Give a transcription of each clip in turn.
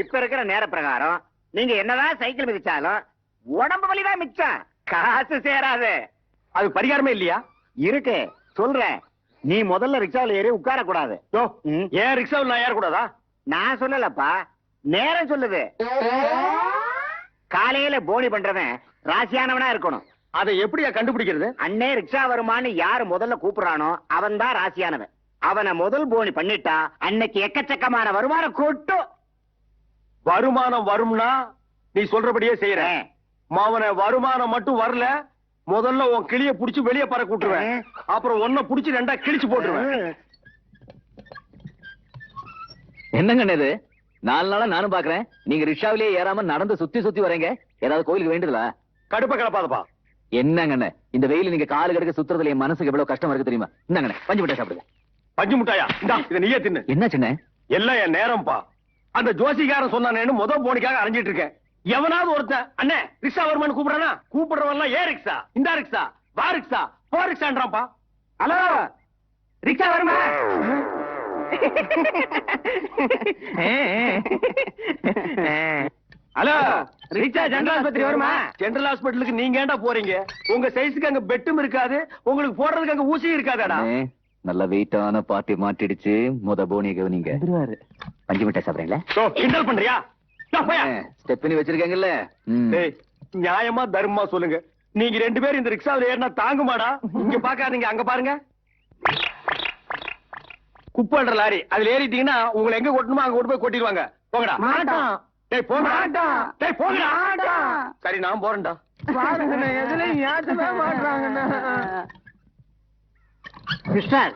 இப்ப இருக்கிற நேர பிரகாரம் நீங்க என்னதான் சைக்கிள் மிதிச்சாலும் உடம்பு வலிதான் மிச்சம். காசு சேராது. அது பரிகாரமே இல்லையா? இருக்கு. சொல்றேன். நீ முதல்ல ரிக்ஷாவில் ஏறி உட்கார கூடாது. ஏன் ரிக்ஷாவில் நான் ஏறக்கூடாதா? நான் சொல்லலப்பா. நேரம் சொல்லுது. காலையில போனி பண்றவன் ராசியானவனா இருக்கணும். அதை எப்படியா கண்டுபிடிக்கிறது? அண்ணே ரிக்ஷா வருமான்னு யாரு முதல்ல கூப்பிடுறானோ அவன் தான் ராசியானவன். அவனை முதல் போனி பண்ணிட்டா அன்னைக்கு எக்கச்சக்கமான வருமானம் கொட்டும். வருமானம் வரும்னா நீ சொல்றபடியே செய்யறேன் மாவன வருமானம் மட்டும் வரல முதல்ல உன் கிளிய புடிச்சு வெளிய பறக்க விட்டுருவேன். அப்புறம் ஒன்ன புடிச்சு ரெண்டா கிழிச்சு போட்டுருவேன். என்னங்க இது? நாலு நாளா நானும் பாக்குறேன். நீங்க ரிக்ஷாவிலேயே ஏறாம நடந்து சுத்தி சுத்தி வரீங்க. ஏதாவது கோயிலுக்கு வேண்டுதலா? கடுப்ப கிளப்பாதப்பா என்னங்கண்ணே இந்த வெயில நீங்க காலு கடுக்க சுத்துறதுல என் மனசுக்கு எவ்வளவு கஷ்டமா இருக்கு தெரியுமா? என்னங்கண்ணே பஞ்சு மிட்டாய் சாப்பிடுங்க. பஞ்சு முட்டாயா? இந்தா இத நீயே தின்னு. என்ன சின்ன? எல்லாம் என் நேரம்ப்பா அந்த ஜோசிகாரன் சொன்னானேன்னு முத போனிக்காக அரைஞ்சிட்டு இருக்கேன். எவனாவது ஒருத்தன் அண்ணே ரிக்ஷா வருமானு கூப்பிடுறானா? கூப்பிடுறவன் ஏ ரிக்ஷா இந்த ரிக்ஷா வா ரிக்ஷா போ ரிக்ஷான்றான்ப்பா. ஹலோ ரிக்ஷா வருமா? ஹலோ ரிக்ஷா ஜெனரல் ஆஸ்பத்திரி வருமா? ஜெனரல் ஹாஸ்பிட்டலுக்கு நீங்க ஏன்டா போறீங்க? உங்க சைஸுக்கு அங்க பெட்டும் இருக்காது உங்களுக்கு போடுறதுக்கு அங்க ஊசியும் இருக்காதாடா. நல்ல வெயிட்டான பாட்டி மாட்டிடுச்சு முத போனிய கவனிங்க பஞ்சு மிட்டாய் சாப்பிடுறீங்களா? கிண்டல் பண்றியா. ஸ்டெப்னி வச்சிருக்கீங்கல்ல? ம். டேய், நியாயமா தர்மமா சொல்லுங்க. நீங்க ரெண்டு பேரும் இந்த ரிக்ஷாவில ஏறினா தாங்குமாடா? இங்க பாக்காதீங்க அங்க பாருங்க. குப்பன்ற லாரி அதுல ஏறிட்டீங்கன்னா உங்களை எங்க கொட்டணுமோ அங்க கொண்டு போய் கொட்டிடுவாங்க. போங்கடா. டேய் போங்க மாட்டோம். டேய் போங்கடா. சரி நான் போறேன்டா. மிஸ்டர்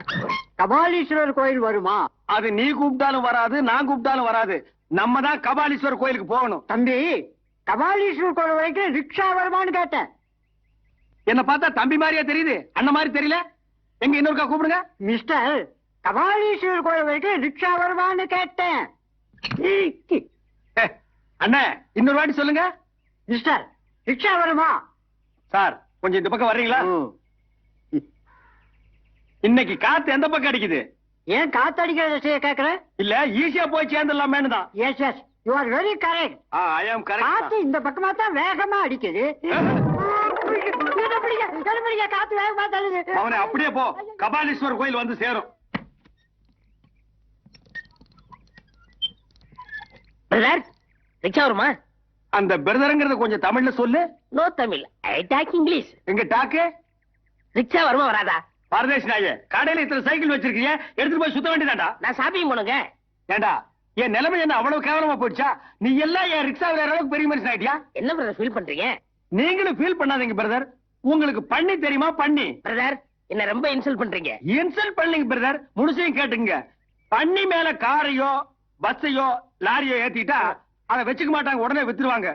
கபாலீஸ்வரர் கோயில் வருமா? அது நீ கூப்பிட்டாலும் வராது நான் கூப்பிட்டாலும் வராது. நம்ம தான் கபாலீஸ்வரர் கோயிலுக்கு போகணும். தம்பி கபாலீஸ்வரர் கோயில் வரைக்கும் ரிக்ஷா வருமான்னு கேட்டேன். என்ன பார்த்தா தம்பி மாதிரியா தெரியுது? அண்ணன் மாதிரி தெரியல? எங்க இன்னொருக்கா கூப்பிடுங்க. மிஸ்டர் கபாலீஸ்வரர் கோயில் வரைக்கும் ரிக்ஷா வருமான்னு கேட்டேன். அண்ணே இன்னொரு வாட்டி சொல்லுங்க. மிஸ்டர் ரிக்ஷா வருமா? சார் கொஞ்சம் இந்த பக்கம் வர்றீங்களா? இன்னைக்கு காத்து எந்த பக்கம் அடிக்குது? ஏன் காத்தடிக்கிற திசையை கேக்குறேன் இல்ல ஈஸியா போய் சேர்ந்துடலாமேன்னு தான். Yes yes you are very correct I காத்து கரெக்ட் இந்த பக்கமா தான் வேகமா அடிக்குது. காத்து வேகமா தள்ளுது. அவனை அப்படியே போ. கபாலீஸ்வரர் கோயில் வந்து சேரும். பிரதர் ரிக்ஷா வருமா? அந்த பிரதருங்கிறத கொஞ்சம் தமிழ்ல சொல்லு. No Tamil I talk English எங்க டாக்கு ரிக்ஷா வருமா வராதா? பரதேஷ் நாயே கடையில இத்தனை சைக்கிள் வச்சிருக்கீங்க எடுத்துட்டு போய் சுத்த வேண்டியதாண்டா நான் ஷாப்பிங் போனுங்க. ஏண்டா என் நிலைமை என்ன அவ்வளவு கேவலமா போயிடுச்சா? நீ எல்லாம் என் ரிக்ஷா விளையாடுற அளவுக்கு பெரிய மனுஷன் ஆயிட்டியா? என்ன பிரதர் ஃபீல் பண்றீங்க? நீங்களும் ஃபீல் பண்ணாதீங்க பிரதர் உங்களுக்கு பண்ணி தெரியுமா? பண்ணி. பிரதர் என்ன ரொம்ப இன்சல்ட் பண்றீங்க. இன்சல்ட் பண்ணீங்க பிரதர் முழுசையும் கேட்டுங்க பண்ணி மேல காரையோ பஸ்ஸையோ லாரியோ ஏத்திட்டா அதை வச்சுக்க மாட்டாங்க உடனே வித்துருவாங்க.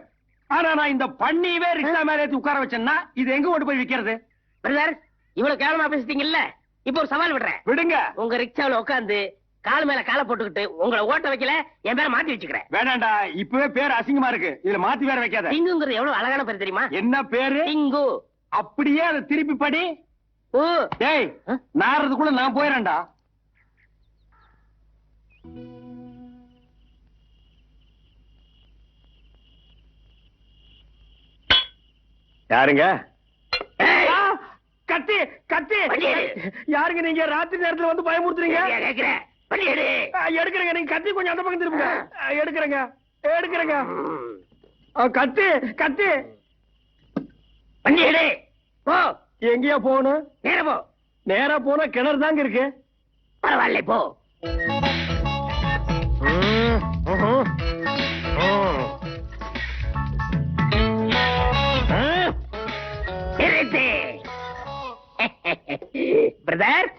ஆனா நான் இந்த பண்ணியவே ரிக்ஷா மேல ஏத்தி உட்கார வச்சேன்னா இது எங்க கொண்டு போய் விக்கிறது? பிரதர் இவ்வளவு கேவலமா பேசிட்டீங்கல்ல? இப்போ ஒரு சவால் விடுறேன். விடுங்க. உங்க ரிக்ஷாவுல உட்காந்து கால் மேல காலை போட்டுக்கிட்டு உங்களை ஓட்ட வைக்கல என் பேரை மாத்தி வச்சுக்கிறேன். வேணாண்டா இப்பவே பேர் அசிங்கமா இருக்கு. இதுல மாத்தி வேற வைக்காத. டிங்குங்கிறது எவ்வளவு அழகான பேர் தெரியுமா? என்ன பேரு? டிங்கு அப்படியே அதை திருப்பி படி. ஓ டேய் நாறதுக்குள்ள நான் போயிடறேன்டா யாருங்க? கத்தி கத்தி. யாருங்க நீங்க? ராத்திரி நேரத்துல வந்து பயமுறுத்துறீங்க? எடுக்கிறேங்க. நீங்க கத்தி கொஞ்சம் அந்த பக்கம் திருப்புங்க. ஆ, எடுக்கிறேங்க. எடுக்கிறேங்க. கத்தி கத்தி. வண்டி எடு. போ. எங்கேயா போகணும்? நேர போ. நேரா போனா கிணறு தாங்க இருக்கு. பரவாயில்ல போ. பிரதர்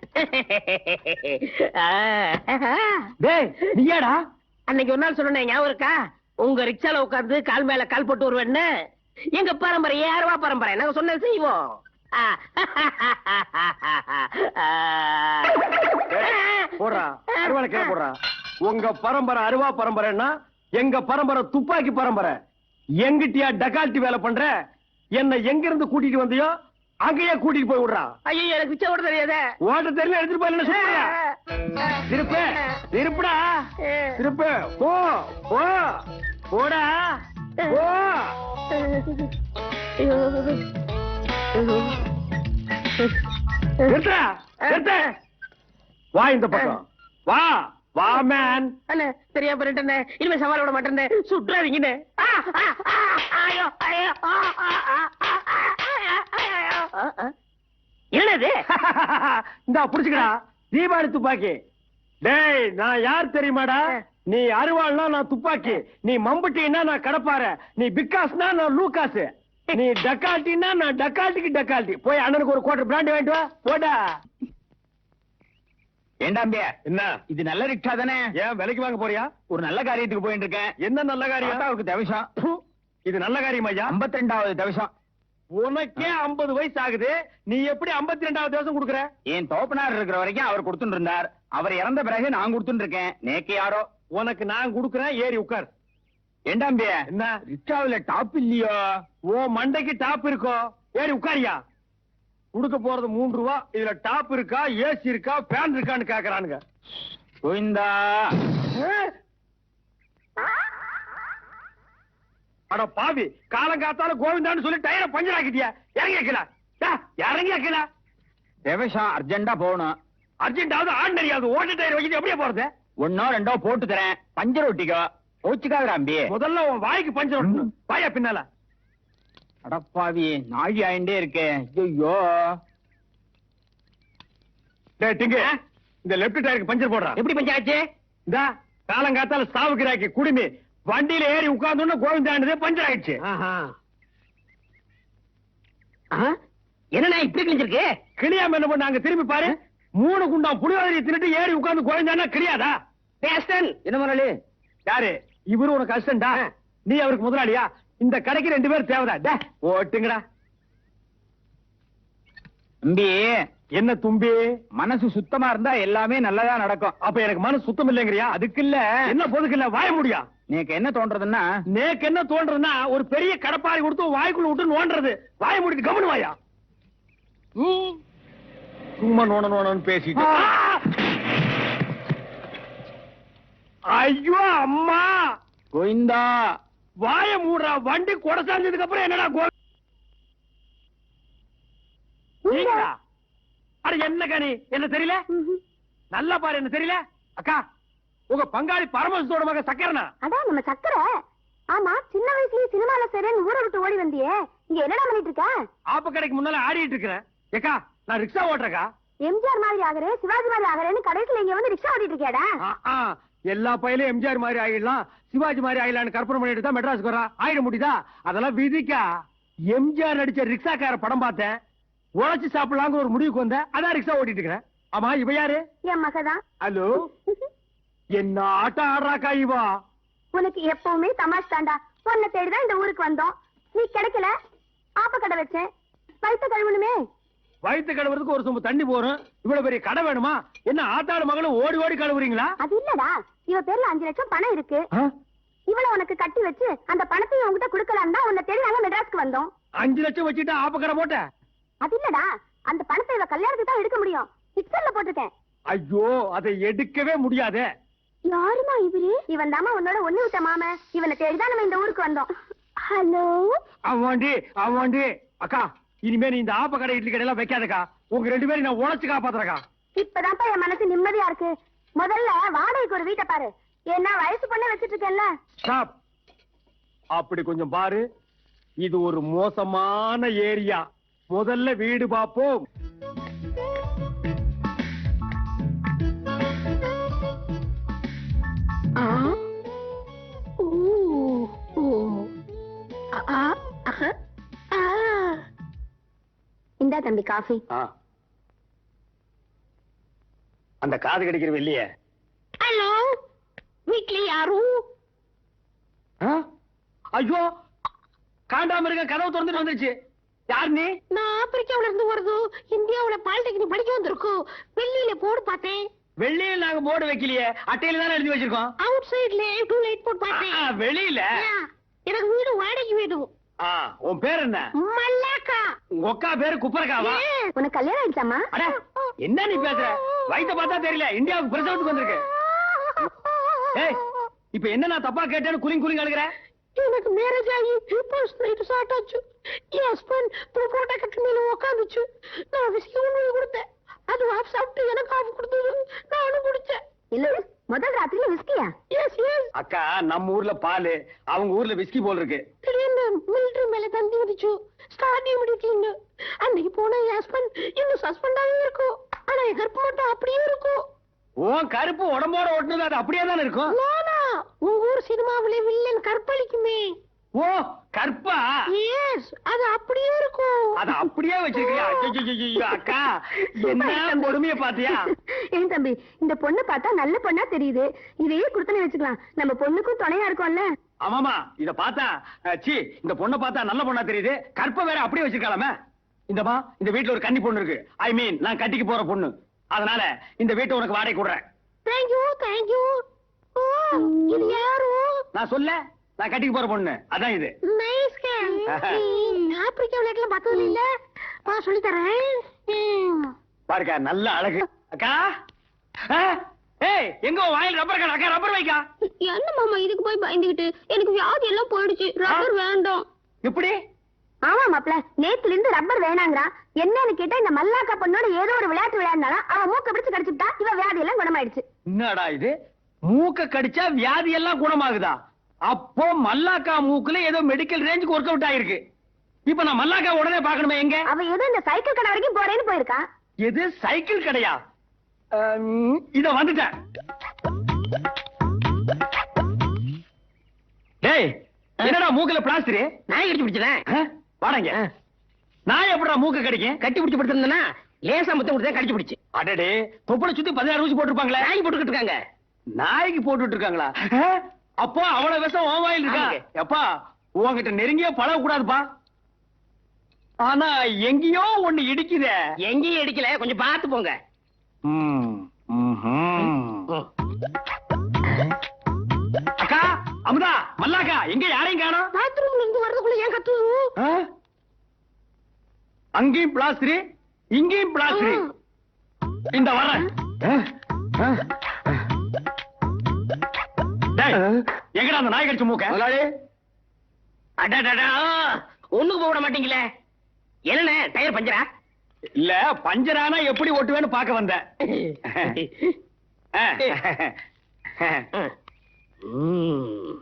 நீயாடா? அன்னைக்கு ஒரு நாள் சொன்னேன் ஞாபகம் இருக்கா? உங்க ரிக்ஷால உட்கார்ந்து கால் மேல கால் போட்டு வருவேன்னு. எங்க பரம்பரை ஏறுவா பரம்பரை? நாங்க சொன்னது செய்வோம். போடுறா. அருவாளை கீழே போடுறா. உங்க பரம்பரை அருவா பரம்பரைன்னா எங்க பரம்பரை துப்பாக்கி பரம்பரை. எங்கிட்டியா டகால்ட்டி வேலை பண்ற? என்ன எங்க இருந்து கூட்டிட்டு வந்தியோ? அங்கேயே கூட்டிட்டு போய் விடுறா. ஐயோ எனக்கு ரிக்ஷா ஓட தெரியாதே. ஓட்ட தெரியல எடுத்துட்டு போய் என்ன சொல்றியா திருப்பு திருப்புடா. திருப்பு போ போ போடா போ. வா இந்த பக்கம். வா வா மேன் அண்ணே தெரியாம பண்ணிட்டேனே இனிமே சவால் விட மாட்டேனே. ஆ, ஐயோ, ஐயோ, என்னது? இந்தா புடிச்சுக்கடா. தீபாவளி துப்பாக்கி. டேய் நான் யார் தெரியுமாடா? நீ அருவாள்னா நான் துப்பாக்கி. நீ மம்புட்டின்னா நான் கடப்பார நீ பிக்காஸ்னா நான் லூக்காஸ் நீ டக்கால்ட்டின்னா நான் டக்கால்ட்டிக்கு டக்கால்ட்டி. போய் அண்ணனுக்கு ஒரு குவார்டர் பிராண்டி வாங்கிட்டு வா. போடா. ஏண்டாம்பிய என்ன? இது நல்ல ரிக்ஷா தானே? ஏன் விலைக்கு வாங்க போறியா? ஒரு நல்ல காரியத்துக்கு போயிட்டு இருக்கேன். என்ன நல்ல காரியம்? தாத்தாவுக்கு தவிஷம். இது நல்ல காரியம் ஐயா. 52வது தவிஷம். உனக்கே 50 வயசு ஆகுது நீ எப்படி 52வது ரெண்டாவது தேசம் கொடுக்குற? என் தோப்பனார் இருக்கிற வரைக்கும் அவர் கொடுத்துட்டு இருந்தார் அவர் இறந்த பிறகு நான் கொடுத்துட்டு இருக்கேன் நேக்கு யாரோ? உனக்கு நான் கொடுக்குறேன். ஏறி உட்கார். ஏண்டாம்பிய என்ன? ரிக்ஷாவுல டாப் இல்லையோ? ஓ மண்டைக்கு டாப் இருக்கோ? ஏறி உட்காரியா? கொடுக்க போறது மூன்று ரூபா. இதுல டாப் இருக்கா? ஏசி இருக்கா? ஃபேன் இருக்கான்னு கேக்குறானுங்க. கோவிந்தா. அட பாவி காலங்காத்தால கோவிந்தான்னு சொல்லி டயரை பஞ்சர் ஆக்கிட்டியா? இறங்கி வைக்கல இறங்கி வைக்கல தேவஷம் அர்ஜென்டா போகணும். அர்ஜென்டாவது ஆண் தெரியாது ஓட்ட டயர் வச்சுட்டு எப்படியே போறது? ஒன்னோ ரெண்டோ போட்டு தரேன். பஞ்சர் ஒட்டிக்கோ. கோச்சுக்காத அம்பி. முதல்ல உன் வாய்க்கு பஞ்சர் ஒட்டணும். வாயா பின்னால. அடப்பாவி நாழி ஆயிண்டே இருக்கே. ஐயோ டிங்கு. இந்த லெப்ட் டயருக்கு பஞ்சர் போடுறான் எப்படி பஞ்சாச்சு இந்த காலங்காத்தால சாவுக்கிறாக்கி குடுமி. வண்டியில ஏறி உட்கார்ந்தோன்னு கோவிந்தாண்டது பஞ்சர் ஆயிடுச்சு. என்னண்ணா இப்படி கிழிஞ்சிருக்கு? கிளியாம என்ன பண்ண அங்க திரும்பி பாரு. மூணு குண்டாம் புளியோதரி தின்னுட்டு ஏறி உட்கார்ந்து கோவிந்தானா கிளியாதா பேஸ்டன் என்ன முதலாளி யாரு? இவரு உனக்கு அசிஸ்டண்டா நீ அவருக்கு முதலாளியா? இந்த கடைக்கு ரெண்டு பேர் தேவைதா? டே ஓட்டுங்கடா. அம்பி என்ன தும்பி? மனசு சுத்தமா இருந்தா எல்லாமே நல்லதா நடக்கும். அப்ப எனக்கு மனசு சுத்தம் இல்லைங்கறியா? அதுக்கு இல்ல. என்ன பொதுக்கு இல்ல வாய முடியா? எனக்கு என்ன தோன்றதுன்னா? நேக்கு என்ன தோன்றதுன்னா ஒரு பெரிய கடப்பாரி கொடுத்து வாய்க்குள்ள விட்டு நோண்டுறது. வாய முடிட்டு கவனு வாயா. சும்மா நோன நோனன்னு பேசிட்டு. ஐயோ அம்மா. கோவிந்தா. வாய மூடுறா வண்டி கொடை சாஞ்சதுக்கு அப்புறம் என்னடா கோ? அட என்ன கனி என்ன தெரியல? நல்லா பாரு என்ன தெரியல? அக்கா உங்க பங்காளி பரமசிவத்தோட மக சக்கரனா? அதான் நம்ம சக்கரை. ஆமா சின்ன வயசுலயே சினிமால சரின்னு ஊரை விட்டு ஓடி வந்தியே. இங்க என்னடா பண்ணிட்டு இருக்க? ஆப்ப கடைக்கு முன்னால ஆடிட்டு இருக்கிறேன் ஏக்கா நான் ரிக்ஷா ஓட்டுறக்கா. எம்ஜிஆர் மாதிரி ஆகுறேன் சிவாஜி மாதிரி ஆகுறேன்னு கடைசியில இங்க வந்து ரிக்ஷா ஓட்டிட்டு ஆ, எல்லா பையிலும் எம்ஜிஆர் மாதிரி ஆயிடலாம். சிவாஜி மாதிரி ஆயிடலாம்னு கற்பனை பண்ணிட்டு தான் மெட்ராஸ்க்கு வரா. ஆயிட முடியுதா? அதெல்லாம் விதிக்கா. எம்ஜிஆர் நடிச்ச ரிக்ஷாக்கார படம் பார்த்தேன். உழைச்சு சாப்பிடலாங்கிற ஒரு முடிவுக்கு வந்தேன். அதான் ரிக்ஷா ஓட்டிட்டு இருக்கிறேன். ஆமா இவ யாரு? என் மகதான். ஹலோ? என்ன ஆட்டம் ஆடுறாக்கா இவா உனக்கு எப்பவுமே தமாஷ் தாண்டா. உன்னை தேடிதான் இந்த ஊருக்கு வந்தோம். நீ கிடைக்கல? ஆப்ப கடை வச்சேன். வயிற்று கழுவணுமே. வயிற்று கழுவுறதுக்கு ஒரு சொம்பு தண்ணி போறோம். இவ்வளவு பெரிய கடை வேணுமா? என்ன ஆத்தாடு மகளும் ஓடி ஓடி கழுவுறீங்களா? அது இல்லடா. இவ பேர்ல அஞ்சு லட்சம் பணம் இருக்கு. இவள உனக்கு கட்டி வச்சு அந்த பணத்தையும் உன்கிட்ட கொடுக்கலாம் தான் உன்னை தேடி நாங்க மெட்ராஸ்க்கு வந்தோம். அஞ்சு லட்சம் வச்சுட்டு ஆப்பக்கடை போட்ட? அது இல்லடா. அந்த பணத்தை இவ கல்யாணத்துக்கு தான் எடுக்க முடியும். பிக்சர்ல போட்டிருக்கேன். ஐயோ அதை எடுக்கவே முடியாதே. யாருமா இவரு? இவன் தாமா உன்னோட ஒண்ணு விட்ட மாம. இவனை தேடிதான் நம்ம இந்த ஊருக்கு வந்தோம். ஹலோ? அவன்டி அவன்டி. அக்கா இனிமே நீ இந்த ஆப்ப கடை இட்லி கடையெல்லாம் வைக்காதக்கா. உங்க ரெண்டு பேரும் நான் உழைச்சு காப்பாத்துறக்கா இப்பதான்ப்பா என் மனசு நிம்மதியா இருக்கு. முதல்ல வாடகைக்கு ஒரு வீட்டை பாரு. ஏன்னா வயசு பொண்ணை வச்சிட்டு இருக்கேன்ல ஸ்டாப். அப்படி கொஞ்சம் பாரு. இது ஒரு மோசமான ஏரியா. முதல்ல வீடு பாப்போம் இந்தா தம்பி காஃபி. அந்த காது கடிக்கிற இல்லையே? ஹலோ? வீட்ல யாரும் ஐயோ! காண்டாம இருக்க கதவு திறந்துட்டு வந்துருச்சு யார் நீ? நான் ஆப்பிரிக்காவுல இருந்து வருது இந்தியாவுல பாலிடெக்னிக் படிக்க வந்திருக்கோம் வெள்ளியில போர்டு பார்த்தேன். வெள்ளியில் நாங்க போர்டு வைக்கலையே. அட்டையில தானே எழுதி வச்சிருக்கோம்? அவுட் சைடுல டூ லைட் போர்டு ஆ, பார்த்தேன். வெளியில. எனக்கு வீடு வேணும் ஆ, உன் பேர் என்ன? மல்லாக்கா. உங்க அக்கா பேரு குப்பரக்காவா? உனக்கு கல்யாணம் ஆயிடுச்சாமா அட என்ன நீ பேசுற? வயித்த பார்த்தா தெரியல இந்தியாவுக்கு பிரசவத்துக்கு வந்திருக்கு. ஏய் இப்ப என்ன நான் தப்பா கேட்டேன்னு குலிங் குலிங் அழுகிற? எனக்கு மேரேஜ் ஆகி ஃபர்ஸ்ட் நைட் ஸ்டார்ட் ஆச்சு என் ஹஸ்பண்ட் புரோட்டா கட்டு மேல உட்காந்துச்சு நான் ஒன்று கொடுத்தேன். அது ஆஃப் சாப்பிட்டு எனக்கு ஆஃப் கொடுத்தது. நானும் குடிச்சேன். இல்ல முதல் ராத்திரில விஸ்கியா எஸ் எஸ் அக்கா நம்ம ஊர்ல பால். அவங்க ஊர்ல விஸ்கி போல் இருக்கு திடீர்னு மிலிட்டரி மேல தந்தி வந்துச்சு ஸ்டார்ட் இமிடியட்லின்னு அன்னைக்கு போன என் ஹஸ்பண்ட் இன்னும் சஸ்பெண்ட் ஆகி இருக்கும். ஆனா என் கருப்பு மட்டும் அப்படியே இருக்கும். உன் கருப்பு உடம்போட ஒட்டுனது அது அப்படியே தானே இருக்கும்? உங்க ஊர் சினிமாவிலே வில்லன் கற்பழிக்குமே. ஓ கற்பா. எஸ் அது அப்படியே இருக்கும். அத அப்படியே வச்சிருக்கியா? அக்கா என்ன கொடுமைய பாத்தியா ஏன் தம்பி இந்த பொண்ணு பார்த்தா நல்ல பொண்ணா தெரியுது. இதையே குடுத்தனே வச்சுக்கலாம். நம்ம பொண்ணுக்கும் துணையா இருக்கும்ல. ஆமாமா இத பார்த்தா சீ இந்த பொண்ணை பார்த்தா நல்ல பொண்ணா தெரியுது. கற்ப வேற அப்படியே வச்சிருக்கலாமே. இந்தமா இந்த வீட்ல ஒரு கன்னி பொண்ணு இருக்கு. ஐ மீன் நான் கட்டிக்கு போற பொண்ணு. அதனால இந்த வீட்டை உனக்கு வாடகை கொடுறேன். தேங்க்யூ தேங்க்யூ ஓ இது யாரு? நான் சொல்ல நான் கட்டிக்கு போற பொண்ணு. அதான் இது. ஆப்பிரிக்கா விளையாட்டுல பார்த்தது இல்ல? நான் சொல்லி தரேன். பாருக்கா நல்ல அழகு. அக்கா? ஏய் எங்க வாயில் ரப்பர் கடை? அக்கா ரப்பர் வைக்கா. என்ன மாமா இதுக்கு போய் பயந்துகிட்டு? எனக்கு வியாதி எல்லாம் போயிடுச்சு. ரப்பர் வேண்டாம். எப்படி? ஆமா மாப்ள நேத்துல இருந்து ரப்பர் வேணாங்கிறா என்னன்னு கேட்டா இந்த மல்லாக்கா பொண்ணோட ஏதோ ஒரு விளையாட்டு விளையாடுனாலும் அவன் மூக்க பிடிச்சு கடிச்சுட்டா இவ வியாதி எல்லாம் குணமாயிடுச்சு. என்னடா இது? மூக்க கடிச்சா வியாதி எல்லாம் குணமாகுதா? அப்போ மல்லாக்கா மூக்குல ஏதோ மெடிக்கல் ரேஞ்சுக்கு ஒர்க் அவுட் ஆயிருக்கு. இப்ப நான் மல்லாக்கா உடனே பார்க்கணுமே எங்க? அவ ஏதோ இந்த சைக்கிள் கடை வரைக்கும் போறேன்னு போயிருக்கா. எது? சைக்கிள் கடையா? இத வந்துட்டேன். டேய் என்னடா மூக்குல பிளாஸ்டர் நாய் கடிச்சு பிடிச்சதேன் வாடங்க. நான் எப்படா மூக்க கடிக்கும்? கட்டி பிடிச்சு படுத்திருந்தேன்னா லேசா முத்தம் கொடுத்தேன் கடிச்சு பிடிச்சு. அடடே தொப்புளை சுத்தி பதினாறு ஊசி போட்டிருப்பாங்களே. நாய் போட்டுக்கிட்டு இருக்காங்க. நாய்க்கு போட்டுட்டு இருக்காங்களா? அப்போ அவ்வளவு விஷம் ஓவாயில் இருக்கா. எப்பா உன்கிட்ட நெருங்கிய பழக கூடாதுப்பா ஆனா எங்கேயோ ஒண்ணு இடிக்குதே. எங்கேயும் அடிக்கல கொஞ்சம் பார்த்து போங்க. அக்கா அமுதா மல்லாக்கா எங்க யாரையும் காணோம்? பாத்ரூம்ல இருந்து வரதுக்குள்ள ஏன் கத்துது? அங்கேயும் பிளாஸ்டர் இங்கேயும் பிளாஸ்டர். இந்த வரேன் டேய், எங்கடா அந்த நாய் கடிச்ச மூக்க? அடடடா. ஒண்ணுக்கு போக விட மாட்டீங்களே. என்ன டயர் பஞ்சரா? இல்ல பஞ்சரானா எப்படி ஓட்டுவேன்னு ஆ. ம்.